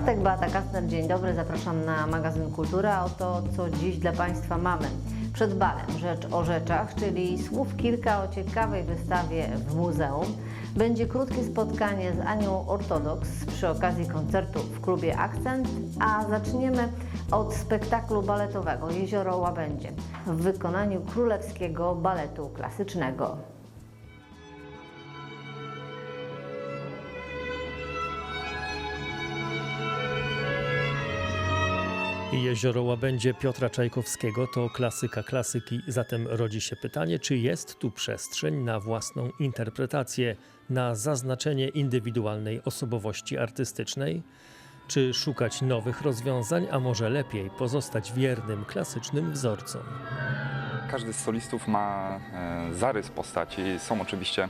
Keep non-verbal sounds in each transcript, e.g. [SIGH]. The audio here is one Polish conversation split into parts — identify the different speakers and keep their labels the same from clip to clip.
Speaker 1: czwartek, Beata Kastner, dzień dobry, zapraszam na magazyn Kultura. A Oto co dziś dla Państwa mamy. Przed balem Rzecz o Rzeczach, czyli słów kilka o ciekawej wystawie w muzeum. Będzie krótkie spotkanie z Anią Ortodoks przy okazji koncertu w klubie Akcent, a zaczniemy od spektaklu baletowego Jezioro Łabędzie w wykonaniu królewskiego baletu klasycznego.
Speaker 2: Jezioro Łabędzie Piotra Czajkowskiego to klasyka klasyki, zatem rodzi się pytanie, czy jest tu przestrzeń na własną interpretację, na zaznaczenie indywidualnej osobowości artystycznej? Czy szukać nowych rozwiązań, a może lepiej pozostać wiernym klasycznym wzorcom?
Speaker 3: Każdy z solistów ma e, zarys postaci. Są oczywiście,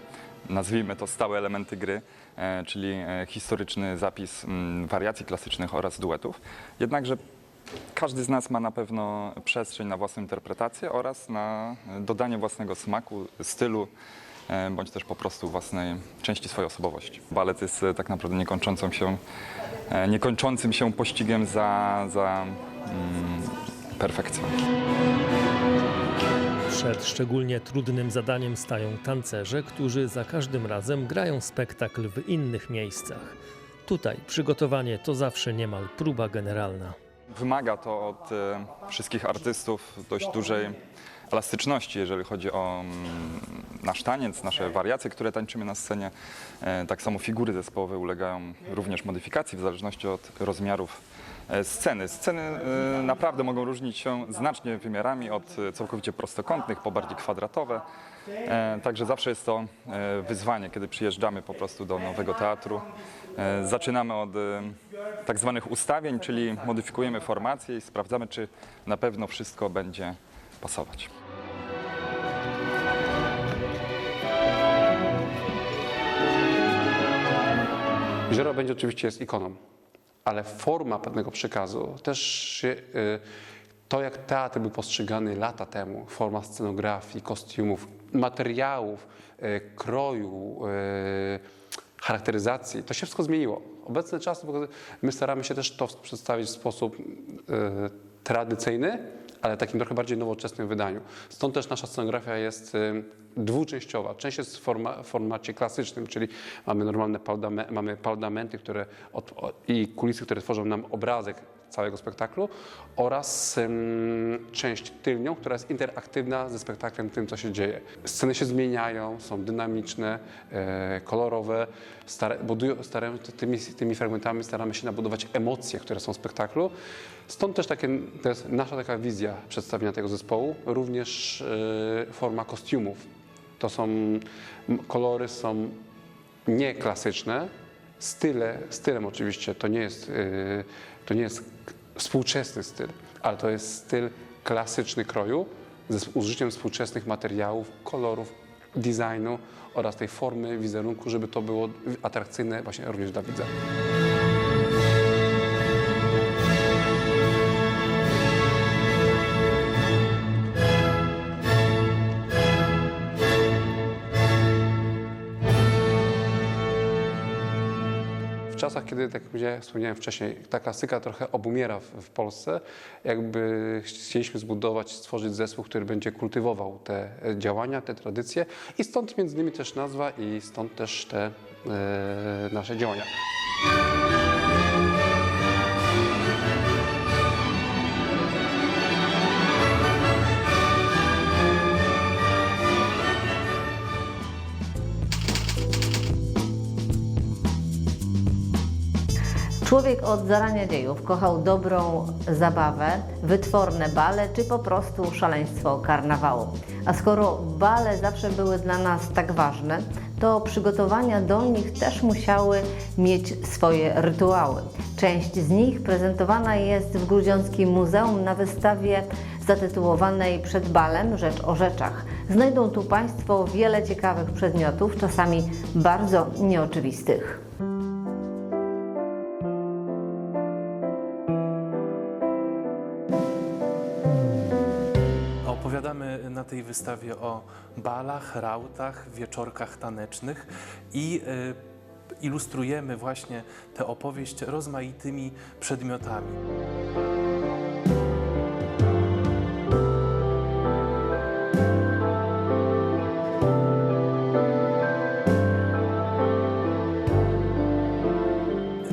Speaker 3: nazwijmy to, stałe elementy gry, e, czyli e, historyczny zapis mm, wariacji klasycznych oraz duetów. Jednakże każdy z nas ma na pewno przestrzeń na własną interpretację oraz na dodanie własnego smaku, stylu, e, bądź też po prostu własnej części swojej osobowości. Balet jest e, tak naprawdę niekończącą się, e, niekończącym się pościgiem za, za mm, perfekcją.
Speaker 2: Przed szczególnie trudnym zadaniem stają tancerze, którzy za każdym razem grają spektakl w innych miejscach. Tutaj przygotowanie to zawsze niemal próba generalna.
Speaker 3: Wymaga to od e, wszystkich artystów dość dużej elastyczności, jeżeli chodzi o mm, nasz taniec, nasze wariacje, które tańczymy na scenie. E, Tak samo figury zespołowe ulegają również modyfikacji w zależności od rozmiarów e, sceny. Sceny e, naprawdę mogą różnić się znacznie wymiarami od całkowicie prostokątnych po bardziej kwadratowe. Także zawsze jest to wyzwanie, kiedy przyjeżdżamy po prostu do nowego teatru. Zaczynamy od tak zwanych ustawień, czyli modyfikujemy formację i sprawdzamy, czy na pewno wszystko będzie pasować.
Speaker 4: Jezioro będzie oczywiście jest ikoną, ale forma pewnego przekazu też się, y, to jak teatr był postrzegany lata temu, forma scenografii, kostiumów, materiałów, y, kroju, y, charakteryzacji, to się wszystko zmieniło. Czasy, pokazują- my staramy się też to przedstawić w sposób y, tradycyjny, ale takim trochę bardziej nowoczesnym wydaniu. Stąd też nasza scenografia jest y, dwuczęściowa. Część jest w forma, formacie klasycznym, czyli mamy normalne mamy paldamenty które od, i kulisy, które tworzą nam obrazek całego spektaklu oraz część tylnią, która jest interaktywna ze spektaklem, tym co się dzieje. Sceny się zmieniają, są dynamiczne, e, kolorowe, stare, budują, staramy, tymi, tymi fragmentami staramy się nabudować emocje, które są w spektaklu. Stąd też takie, to jest nasza taka wizja przedstawienia tego zespołu, również e, forma kostiumów. To są, kolory są nieklasyczne, style, stylem oczywiście to nie jest, yy, to nie jest współczesny styl, ale to jest styl klasyczny kroju ze użyciem współczesnych materiałów, kolorów, designu oraz tej formy wizerunku, żeby to było atrakcyjne właśnie również dla widza. Kiedy, tak jak wspomniałem wcześniej, ta klasyka trochę obumiera w, w Polsce, jakby chcieliśmy zbudować, stworzyć zespół, który będzie kultywował te e, działania, te tradycje i stąd między innymi też nazwa i stąd też te e, nasze działania.
Speaker 1: Człowiek od zarania dziejów kochał dobrą zabawę, wytworne bale czy po prostu szaleństwo karnawału. A skoro bale zawsze były dla nas tak ważne, to przygotowania do nich też musiały mieć swoje rytuały. Część z nich prezentowana jest w Grudziąckim Muzeum na wystawie zatytułowanej Przed balem Rzecz o rzeczach. Znajdą tu Państwo wiele ciekawych przedmiotów, czasami bardzo nieoczywistych.
Speaker 5: Wystawie o balach, rautach, wieczorkach tanecznych i ilustrujemy właśnie tę opowieść rozmaitymi przedmiotami.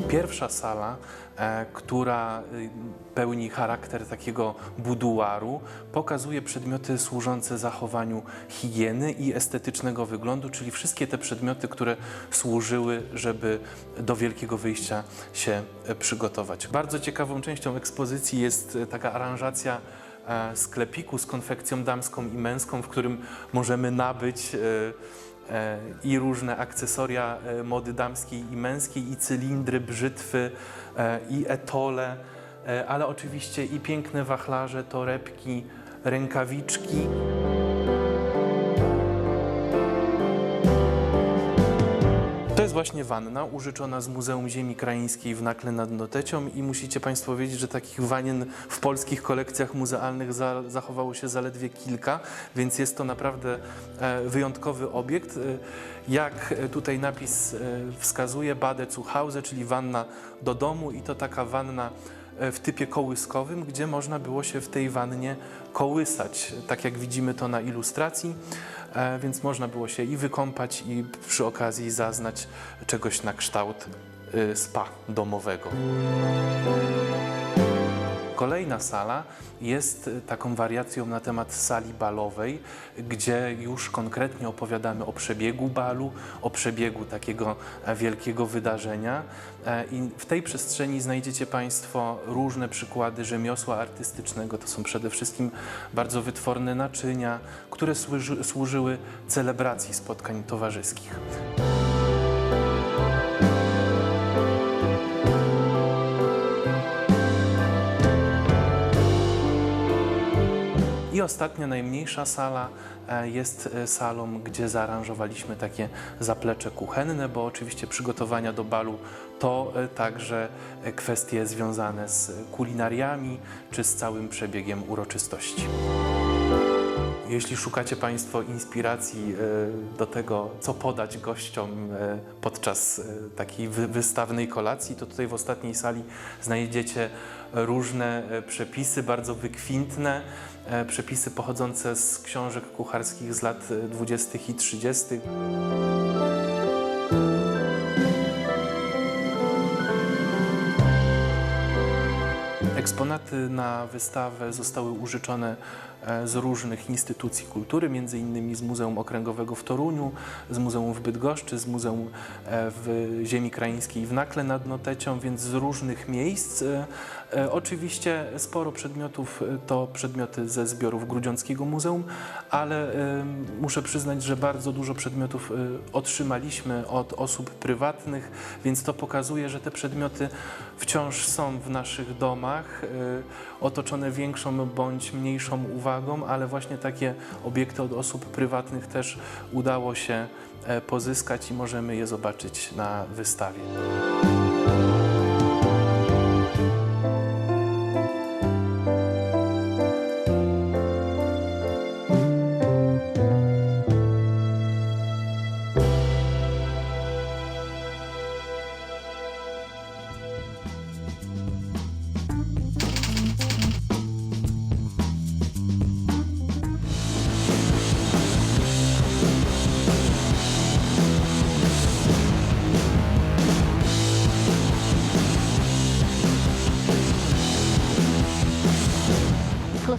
Speaker 5: Pierwsza sala, e, która y, pełni charakter takiego buduaru, pokazuje przedmioty służące zachowaniu higieny i estetycznego wyglądu, czyli wszystkie te przedmioty, które służyły, żeby do wielkiego wyjścia się e, przygotować. Bardzo ciekawą częścią ekspozycji jest e, taka aranżacja e, sklepiku z konfekcją damską i męską, w którym możemy nabyć e, e, i różne akcesoria e, mody damskiej i męskiej, i cylindry, brzytwy, e, i etole, e, ale oczywiście i piękne wachlarze, torebki, rękawiczki. Jest właśnie wanna użyczona z Muzeum Ziemi Krajeńskiej w Nakle nad Notecią i musicie Państwo wiedzieć, że takich wanien w polskich kolekcjach muzealnych za, zachowało się zaledwie kilka, więc jest to naprawdę e, wyjątkowy obiekt. E, Jak e, tutaj napis wskazuje, Bade zu Hause, czyli wanna do domu i to taka wanna w typie kołyskowym, gdzie można było się w tej wannie kołysać, tak jak widzimy to na ilustracji, e, więc można było się i wykąpać i przy okazji zaznać czegoś na kształt e, spa domowego. Kolejna sala jest e, taką wariacją na temat sali balowej, gdzie już konkretnie opowiadamy o przebiegu balu, o przebiegu takiego e, wielkiego wydarzenia. E, I w tej przestrzeni znajdziecie Państwo różne przykłady rzemiosła artystycznego. To są przede wszystkim bardzo wytworne naczynia, które służy, służyły celebracji spotkań towarzyskich. I ostatnia, najmniejsza sala e, jest e, salą, gdzie zaaranżowaliśmy takie zaplecze kuchenne, bo oczywiście przygotowania do balu to e, także kwestie związane z kulinariami czy z całym przebiegiem uroczystości. Jeśli szukacie Państwo inspiracji do tego, co podać gościom podczas takiej wy- wystawnej kolacji, to tutaj w ostatniej sali znajdziecie różne e, przepisy, bardzo wykwintne, e, przepisy pochodzące z książek kucharskich z lat e, 20. i 30. Eksponaty na wystawę zostały użyczone e, z różnych instytucji kultury, między innymi z Muzeum Okręgowego w Toruniu, z Muzeum w Bydgoszczy, z Muzeum e, w Ziemi Krajeńskiej w Nakle nad Notecią, więc z różnych miejsc. E, e, Oczywiście sporo przedmiotów e, to przedmioty ze zbiorów Grudziąckiego Muzeum, ale e, muszę przyznać, że bardzo dużo przedmiotów e, otrzymaliśmy od osób prywatnych, więc to pokazuje, że te przedmioty wciąż są w naszych domach, e, otoczone większą bądź mniejszą uwagą, ale właśnie takie obiekty od osób prywatnych też udało się e, pozyskać i możemy je zobaczyć na wystawie.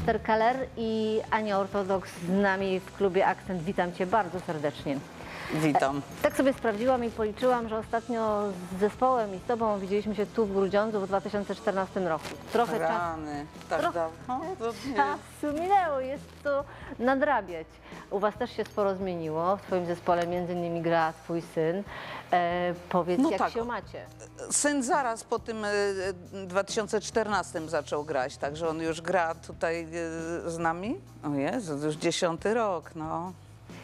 Speaker 1: Klosterkeller i Ania Ortodoks z nami w klubie Akcent. Witam Cię bardzo serdecznie.
Speaker 6: Witam.
Speaker 1: Tak sobie sprawdziłam i policzyłam, że ostatnio z zespołem i z Tobą widzieliśmy się tu w Grudziądzu w 2014 roku. Trochę czasu.
Speaker 6: Rany. Tak
Speaker 1: Trochę
Speaker 6: dawno? Nie.
Speaker 1: Czasu minęło, jest to nadrabiać. U Was też się sporo zmieniło. W Twoim zespole między innymi gra Twój syn. E, powiedz,
Speaker 6: No
Speaker 1: jak
Speaker 6: tak.
Speaker 1: się macie?
Speaker 6: Syn zaraz po tym e, 2014 zaczął grać, także on już gra tutaj e, z nami. O Jezu, to już dziesiąty rok, no.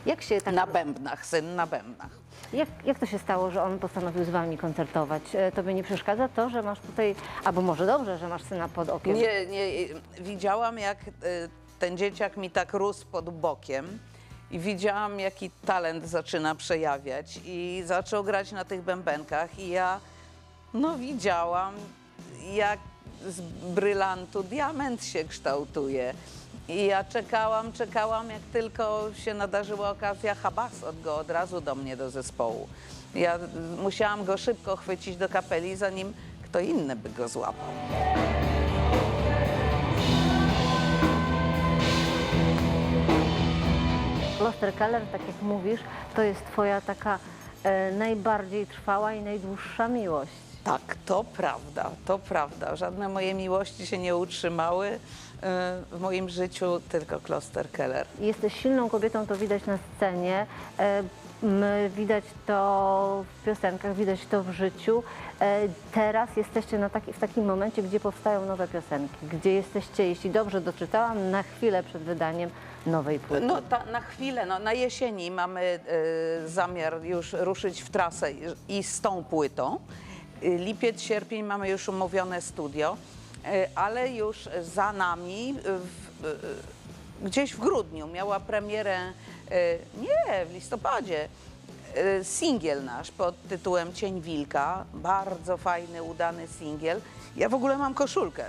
Speaker 1: Jak się tak...
Speaker 6: Na bębnach, syn na bębnach.
Speaker 1: Jak, jak to się stało, że on postanowił z Wami koncertować? E, Tobie nie przeszkadza to, że masz tutaj... Albo może dobrze, że masz syna pod okiem.
Speaker 6: Nie, nie, widziałam jak e, ten dzieciak mi tak rósł pod bokiem i widziałam, jaki talent zaczyna przejawiać i zaczął grać na tych bębenkach i ja no widziałam, jak z brylantu diament się kształtuje. I ja czekałam, czekałam, jak tylko się nadarzyła okazja, habas od go od razu do mnie do zespołu. Ja musiałam go szybko chwycić do kapeli, zanim kto inny by go złapał.
Speaker 1: Klosterkeller, tak jak mówisz, to jest twoja taka e, najbardziej trwała i najdłuższa miłość.
Speaker 6: Tak, to prawda, to prawda. Żadne moje miłości się nie utrzymały w moim życiu, tylko Kloster Keller.
Speaker 1: Jesteś silną kobietą, to widać na scenie, e, widać to w piosenkach, widać to w życiu. E, Teraz jesteście na taki, w takim momencie, gdzie powstają nowe piosenki, gdzie jesteście, jeśli dobrze doczytałam, na chwilę przed wydaniem nowej płyty.
Speaker 6: No ta, na chwilę, no, na jesieni mamy y, zamiar już ruszyć w trasę i, z tą płytą. Lipiec, sierpień mamy już umówione studio, ale już za nami, w, gdzieś w grudniu miała premierę, y, nie, w listopadzie, y, singiel nasz pod tytułem Cień Wilka. Bardzo fajny, udany singiel. Ja w ogóle mam koszulkę.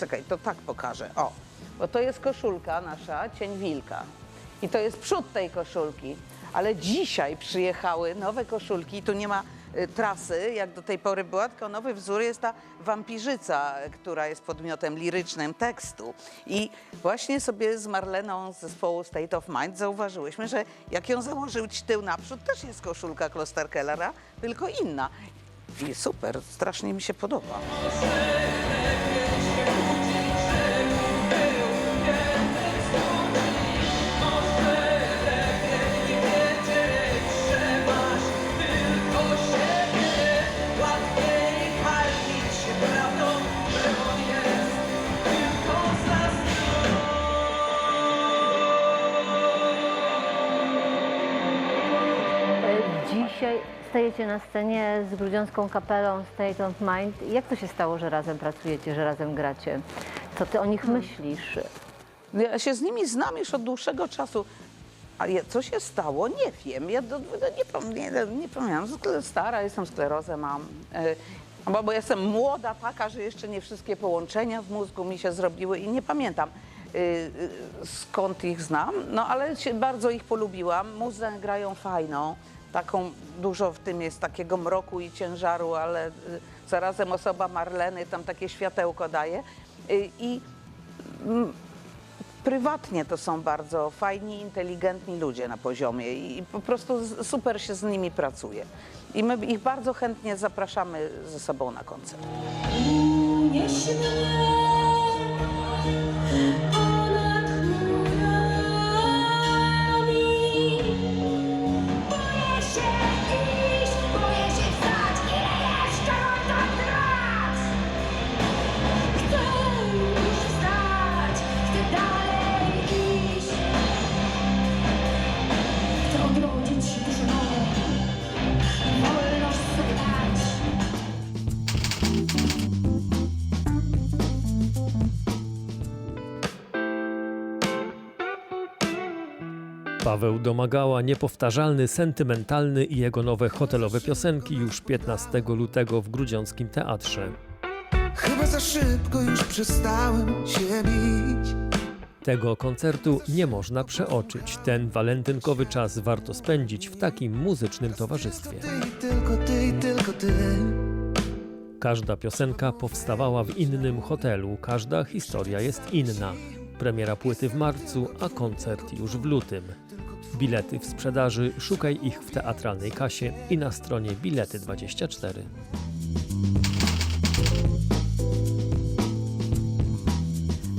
Speaker 6: Czekaj, to tak pokażę. O, bo to jest koszulka nasza, Cień Wilka. I to jest przód tej koszulki. Ale dzisiaj przyjechały nowe koszulki. Tu nie ma trasy, jak do tej pory była, tylko nowy wzór jest ta wampirzyca, która jest podmiotem lirycznym tekstu. I właśnie sobie z Marleną z zespołu State of Mind zauważyłyśmy, że jak ją założyć tył naprzód, też jest koszulka Klosterkellera, tylko inna. I super, strasznie mi się podoba.
Speaker 1: Na scenie z grudziącką kapelą State of Mind. Jak to się stało, że razem pracujecie, że razem gracie? Co ty o nich myślisz?
Speaker 6: Ja się z nimi znam już od dłuższego czasu. A ja, co się stało? Nie wiem. Ja do, do, nie, nie, nie pamiętam. Stara jestem, sklerozę mam. E, Bo, bo jestem młoda taka, że jeszcze nie wszystkie połączenia w mózgu mi się zrobiły i nie pamiętam y, y, skąd ich znam. No ale się, bardzo ich polubiłam. Muzę grają fajną. Taką dużo w tym jest takiego mroku i ciężaru, ale y, zarazem osoba Marleny tam takie światełko daje. Y, I prywatnie to są bardzo fajni, inteligentni ludzie na poziomie i po prostu super się z nimi pracuje. I my ich bardzo chętnie zapraszamy ze sobą na koncert.
Speaker 7: Unieś mnie
Speaker 2: Paweł Domagała, niepowtarzalny, sentymentalny i jego nowe hotelowe piosenki już 15 lutego w Grudziąckim Teatrze.
Speaker 8: Chyba za szybko już przestałem się bić.
Speaker 2: Tego koncertu nie można przeoczyć. Ten walentynkowy czas warto spędzić w takim muzycznym towarzystwie.
Speaker 8: Tylko ty, tylko ty.
Speaker 2: Każda piosenka powstawała w innym hotelu, każda historia jest inna. Premiera płyty w marcu, a koncert już w lutym. Bilety w sprzedaży, szukaj ich w teatralnej kasie i na stronie bilety24.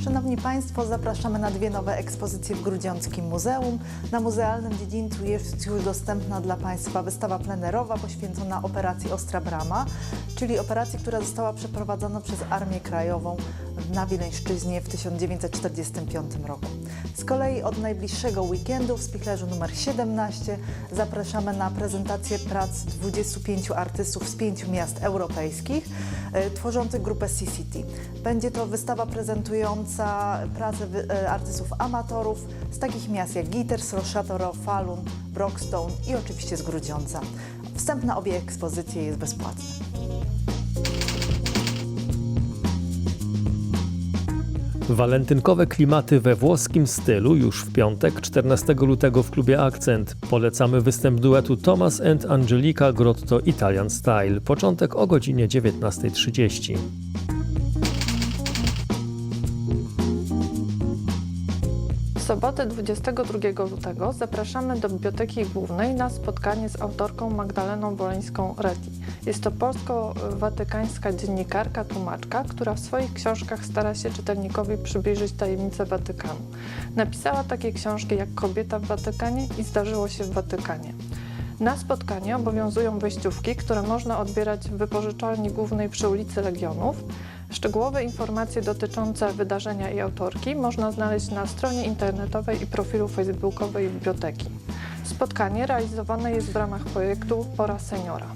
Speaker 9: Szanowni Państwo, zapraszamy na dwie nowe ekspozycje w Grudziąckim Muzeum. Na muzealnym dziedzińcu jest już dostępna dla Państwa wystawa plenerowa poświęcona operacji Ostra Brama, czyli operacji, która została przeprowadzona przez Armię Krajową na Wileńszczyźnie w 1945 roku. Z kolei od najbliższego weekendu w spichlerzu numer 17 zapraszamy na prezentację prac 25 artystów z pięciu miast europejskich e, tworzących grupę CCT. Będzie to wystawa prezentująca pracę wy- e, artystów amatorów z takich miast jak Gitters, Rochateau, Falun, Broxton i oczywiście z Grudziądza. Wstęp na obie ekspozycje jest bezpłatny.
Speaker 2: Walentynkowe klimaty we włoskim stylu już w piątek, 14 lutego w klubie Akcent. Polecamy występ duetu Thomas and Angelica Grotto Italian Style. Początek o godzinie 19.30.
Speaker 10: sobotę 22 lutego zapraszamy do Biblioteki Głównej na spotkanie z autorką Magdaleną Woleńską-Reti. Jest to polsko-watykańska dziennikarka, tłumaczka, która w swoich książkach stara się czytelnikowi przybliżyć tajemnice Watykanu. Napisała takie książki jak Kobieta w Watykanie i Zdarzyło się w Watykanie. Na spotkanie obowiązują wejściówki, które można odbierać w wypożyczalni głównej przy ulicy Legionów. Szczegółowe informacje dotyczące wydarzenia i autorki można znaleźć na stronie internetowej i profilu facebookowej biblioteki. Spotkanie realizowane jest w ramach projektu Pora Seniora.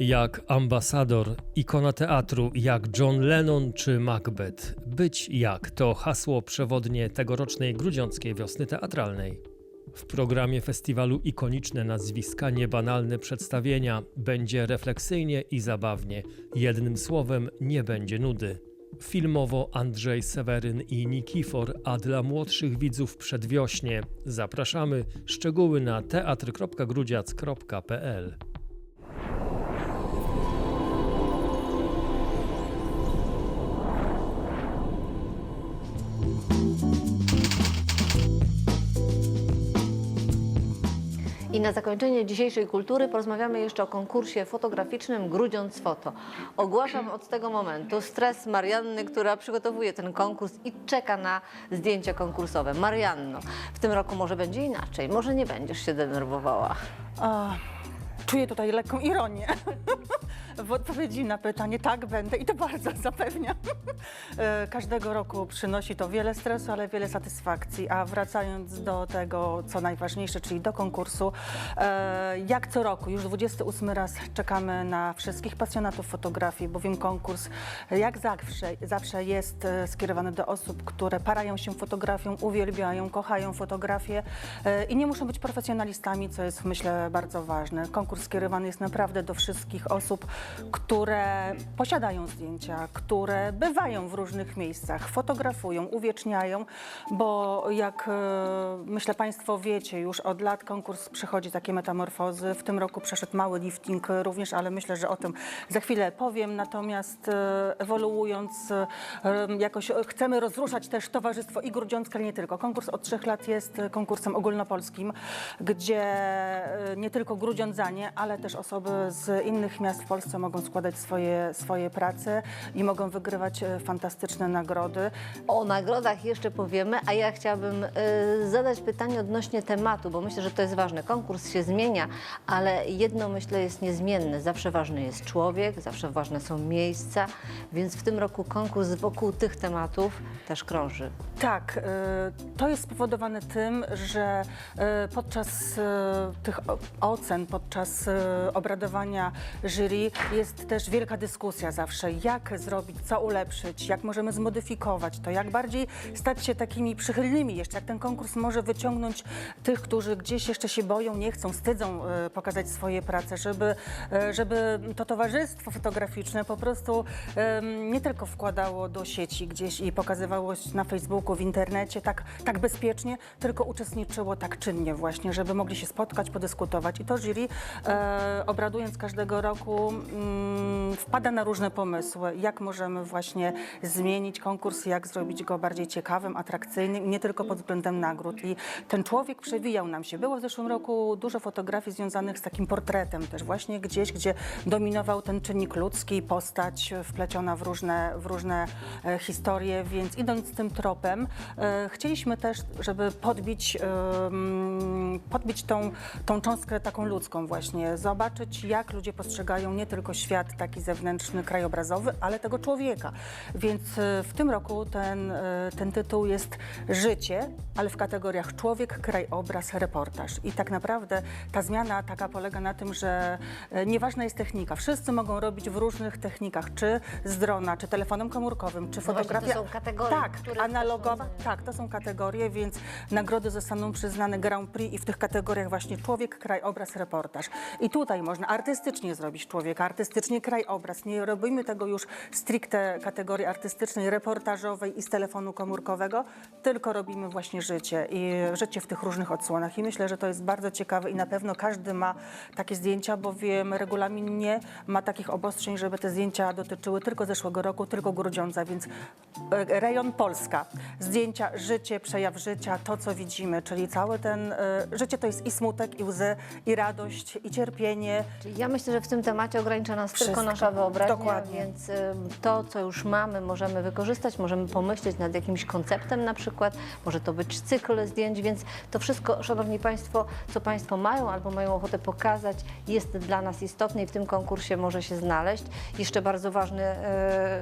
Speaker 2: Jak ambasador, ikona teatru, jak John Lennon czy Macbeth. Być jak to hasło przewodnie tegorocznej grudziąckiej wiosny teatralnej. W programie festiwalu ikoniczne nazwiska, niebanalne przedstawienia. Będzie refleksyjnie i zabawnie. Jednym słowem, nie będzie nudy. Filmowo Andrzej Seweryn i Nikifor, a dla młodszych widzów przedwiośnie. Zapraszamy. Szczegóły na teatr.grudziac.pl
Speaker 1: I na zakończenie dzisiejszej kultury porozmawiamy jeszcze o konkursie fotograficznym Grudziądz Foto. Ogłaszam od tego momentu stres Marianny, która przygotowuje ten konkurs i czeka na zdjęcia konkursowe. Marianno, w tym roku może będzie inaczej, może nie będziesz się denerwowała.
Speaker 11: A, czuję tutaj lekką ironię. [LAUGHS] W odpowiedzi na pytanie tak będę i to bardzo [LAUGHS] zapewniam. E, Każdego roku przynosi to wiele stresu, ale wiele satysfakcji. A wracając do tego, co najważniejsze, czyli do konkursu, e, jak co roku, już 28 raz czekamy na wszystkich pasjonatów fotografii, bowiem konkurs jak zawsze, zawsze jest e, skierowany do osób, które parają się fotografią, uwielbiają, kochają fotografię i nie muszą być profesjonalistami, co jest myślę bardzo ważne. Konkurs skierowany jest naprawdę do wszystkich osób, które posiadają zdjęcia, które bywają w różnych miejscach, fotografują, uwieczniają, bo jak e, myślę Państwo wiecie, już od lat konkurs przechodzi takie metamorfozy. W tym roku przeszedł mały lifting również, ale myślę, że o tym za chwilę powiem. Natomiast e, ewoluując, e, jakoś chcemy rozruszać też Towarzystwo i Grudziącka, ale nie tylko. Konkurs od trzech lat jest konkursem ogólnopolskim, gdzie nie tylko grudziądzanie, ale też osoby z innych miast w Polsce mogą składać swoje, swoje prace i mogą wygrywać e, fantastyczne nagrody.
Speaker 1: O nagrodach jeszcze powiemy, a ja chciałabym y, zadać pytanie odnośnie tematu, bo myślę, że to jest ważne. Konkurs się zmienia, ale jedno myślę jest niezmienne. Zawsze ważny jest człowiek, zawsze ważne są miejsca, więc w tym roku konkurs wokół tych tematów też krąży.
Speaker 11: Tak, e, to jest spowodowane tym, że e, podczas e, tych ocen, podczas e, obradowania jury jest też wielka dyskusja zawsze, jak zrobić, co ulepszyć, jak możemy zmodyfikować to, jak bardziej stać się takimi przychylnymi jeszcze, jak ten konkurs może wyciągnąć tych, którzy gdzieś jeszcze się boją, nie chcą, wstydzą e, pokazać swoje prace, żeby, e, żeby to towarzystwo fotograficzne po prostu nie tylko wkładało do sieci gdzieś i pokazywało na Facebooku, w internecie tak, tak bezpiecznie, tylko uczestniczyło tak czynnie właśnie, żeby mogli się spotkać, podyskutować. I to jury, e, obradując każdego roku, wpada na różne pomysły, jak możemy właśnie zmienić konkurs, jak zrobić go bardziej ciekawym, atrakcyjnym nie tylko pod względem nagród. I ten człowiek przewijał nam się. Było w zeszłym roku dużo fotografii związanych z takim portretem też właśnie gdzieś, gdzie dominował ten czynnik ludzki, postać wpleciona w różne, w różne e, historie, więc idąc tym tropem, e, chcieliśmy też, żeby podbić, e, mm, podbić tą, tą cząstkę taką ludzką właśnie, zobaczyć jak ludzie postrzegają nie tylko świat taki zewnętrzny, krajobrazowy, ale tego człowieka. Więc e, w tym roku ten, e, ten tytuł jest Życie, ale w kategoriach człowiek, krajobraz, reportaż. I tak naprawdę ta zmiana taka polega na tym, że e, nieważna jest technika. Wszyscy mogą robić w różnych technikach, czy z drona, czy telefonem komórkowym, czy
Speaker 1: No właśnie, to
Speaker 11: fotografia.
Speaker 1: są kategorie,
Speaker 11: Tak, analogowa.
Speaker 1: są-
Speaker 11: Tak, to są kategorie, więc nagrody zostaną przyznane Grand Prix i w tych kategoriach właśnie człowiek, krajobraz, reportaż. I tutaj można artystycznie zrobić człowieka, artystycznie krajobraz. Nie robimy tego już stricte kategorii artystycznej, reportażowej i z telefonu komórkowego, tylko robimy właśnie życie i życie w tych różnych odsłonach. I myślę, że to jest bardzo ciekawe i na pewno każdy ma takie zdjęcia, bowiem regulamin nie ma takich obostrzeń, żeby te zdjęcia dotyczyły tylko zeszłego roku, tylko Grudziądza, więc e, rejon Polska. Zdjęcia, życie, przejaw życia, to co widzimy, czyli cały ten, e, życie to jest i smutek, i łzy, i radość, i cierpienie.
Speaker 1: Ja myślę, że w tym temacie ogranicza nas tylko
Speaker 11: Wszystko.
Speaker 1: nasza wyobraźnia,
Speaker 11: Dokładnie.
Speaker 1: więc to, co już mamy, możemy wykorzystać, możemy pomyśleć nad jakimś konceptem na przykład, może to być cykl zdjęć, więc to wszystko, Szanowni Państwo, co Państwo mają albo mają ochotę pokazać, jest dla nas istotne i w tym konkursie może się znaleźć. Jeszcze bardzo ważny,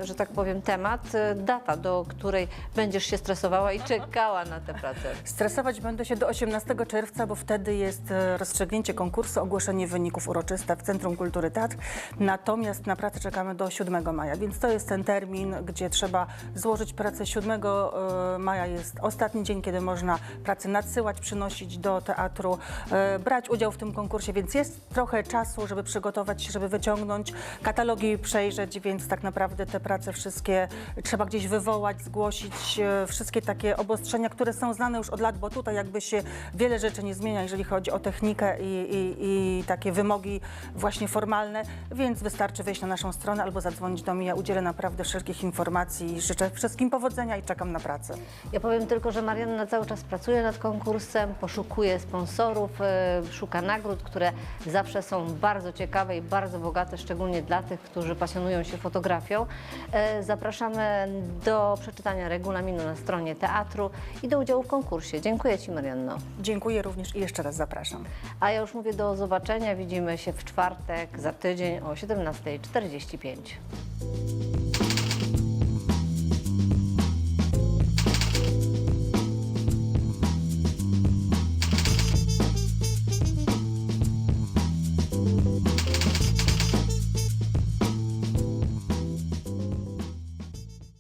Speaker 1: y, że tak powiem, temat, y, data, do której będziesz się stresowała i czekała na tę pracę.
Speaker 11: Stresować będę się do 18 czerwca, bo wtedy jest e, rozstrzygnięcie konkursu, ogłoszenie wyników uroczyste w Centrum Kultury Teatr. Natomiast na pracę czekamy do 7 maja, więc to jest ten termin, gdzie trzeba złożyć pracę 7 e, maja. Jest ostatni dzień, kiedy można pracę nadsyłać, przynosić do teatru, e, brać udział w tym konkursie, więc jest trochę czasu, żeby przygotować się, żeby wyciągnąć katalogi, przejrzeć, więc tak naprawdę te prace wszystkie trzeba gdzieś wywołać, zgłosić, e, wszystkie takie obostrzenia, które są znane już od lat, bo tutaj jakby się wiele rzeczy nie zmienia, jeżeli chodzi o technikę i, i, i takie wymogi właśnie formalne, więc wystarczy wejść na naszą stronę albo zadzwonić do mnie. Ja udzielę naprawdę wszelkich informacji. Życzę wszystkim powodzenia i czekam na pracę.
Speaker 1: Ja powiem tylko, że Marianna cały czas pracuje nad konkursem, poszukuje sponsorów, e, szuka nagród, które zawsze są bardzo ciekawe i bardzo bogate, szczególnie dla tych, którzy pasjonują się fotografią. E, Zapraszamy do przeczytania regulaminu na stronie teatru i do udziału w konkursie. Dziękuję Ci, Marianno.
Speaker 11: Dziękuję również i jeszcze raz zapraszam.
Speaker 1: A ja już mówię do zobaczenia. Widzimy się w czwartek za tydzień o 17.45.